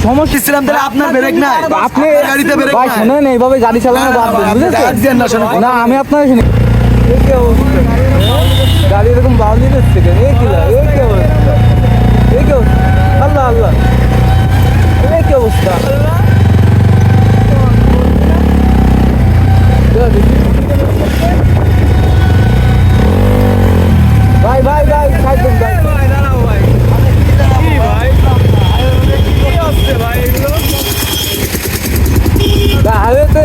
সমস্যা ছিলাম তাহলে আপনার ব্রেক নাই। আপনি গাড়িতে ব্রেক ভাই শুনেন এইভাবে গাড়ি চালানো বাদ দিন বুঝেছেন? না, আমি আপনার শুনি? গাড়ি এরকম বাউলি দিচ্ছে কেন? এ কি লা- এ কি অবস্থা এ কি অবস্থা আল্লাহ আল্লাহ এ কি অবস্থা দেখ দেখি। ভাই ভাই ভাই সাইড দেন ভাই না, হাইওয়েতে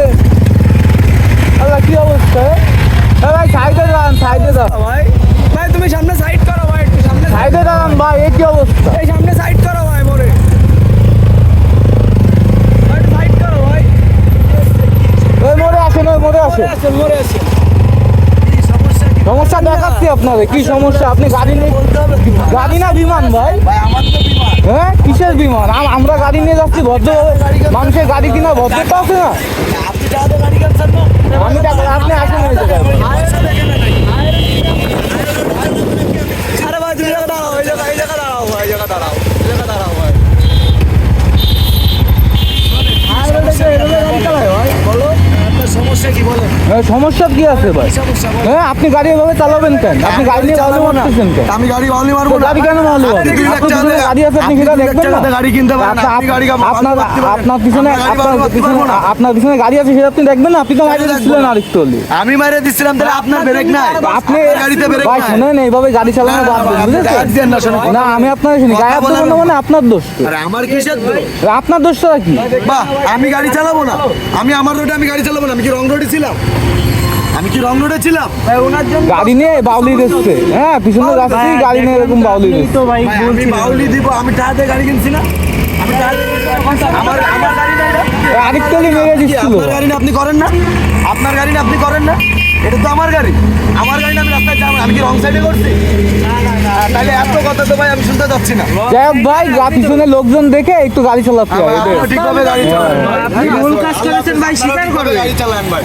আল্লাহ কি অবস্থা এ? এ ভাই সাইডে দাঁড়ান সাইডে দাঁড়ান ভাই ভাই তুমি সামনে সাইড করো ভাই একটু সামনে সাইডে দাঁড়ান ভাই এ কি অবস্থা এই সামনে সাইড করো ভাই মোরে ভাই একটু সাইড করো ভাই ওই মোড়ে আসেন ওই আসেন মোরে সমস্যা দেখাচ্ছি আপনাদের কি সমস্যা? আপনি গাড়ি নিয়ে গাড়ি না বিমান ভাই? হ্যাঁ কিসের বিমান? আমরা গাড়ি নিয়ে যাচ্ছি ভদ্র মানুষের গাড়ি কিনা ভদ্রতা আছে না? আমি টাকা আপনি আসেন আরে ভাই তুমি জায়গা জায়গা দাঁড়াও। সমস্যা কি আছে ভাই? হ্যাঁ আপনি গাড়ি এভাবে চালাবেন কেন? আপনি গাড়ি নিয়ে ভালো মারতেছেন কেন? আমি গাড়ি বাউলি মারবো গাড়ি কেন ভালো আপনি গাড়ি আছে আপনি আপনি সেটা দেখবেন না? গাড়ি কিনতে পারেন, আপনার- আপনি গাড়ি আপনার আপনার পিছনে আপনার পিছনে। আপনার পিছনে গাড়ি আছে সেটা আপনি দেখবেন না? আপনি তো মাইরে দিচ্ছিলেন না। আরেকটু হলে। আমি মারে দিচ্ছিলাম তাহলে আপনার ব্রেক নাই। আপনি গাড়িতে ব্রেক ভাই শুনেন এইভাবে গাড়ি চালানো না, বাদ দিন বুঝেছেন? না, আমি আপনার শুনি। গায়ে হাত বলেন না না। মানে আপনার দোষ আরে আমার কিসের দোষ? আপনার দোষটা কি? বাহ আমি গাড়ি চালাবো না। আমি আমার রোডে আমি গাড়ি চালাবো না আমি কি রং রোডে ছিলাম? আমি কি রং রোডে ছিলাম গাড়ি নিয়ে বাউলি দিচ্ছে। হ্যাঁ পিছনে যাচ্ছি গাড়ি নিয়ে এরকম বাউলি দিচ্ছে ভাই, আমি বাউলি দিব আমি টাকাতে গাড়ি কিনছি না। আমি টাকাতে আমার আমার গাড়ি না এটা। আরেকটু মেরে কি আপনার গাড়ি না আপনি করেন না। আপনার গাড়ি না আপনি করেন না। এটা তো আমার গাড়ি। আমার গাড়ি না আমি রাস্তায় যাব আমি কি রং সাইডে করছি? তাহলে এত কথা তো ভাই আমি শুনতে যাচ্ছি না। যাই হোক ভাই গা- পিছনে লোকজন দেখে একটু গাড়ি চালাতে হয়। ঠিকভাবে গাড়ি চালান। আপনি ভুল কাজ করেছেন ভাই স্বীকার গাড়ি চালান ভাই।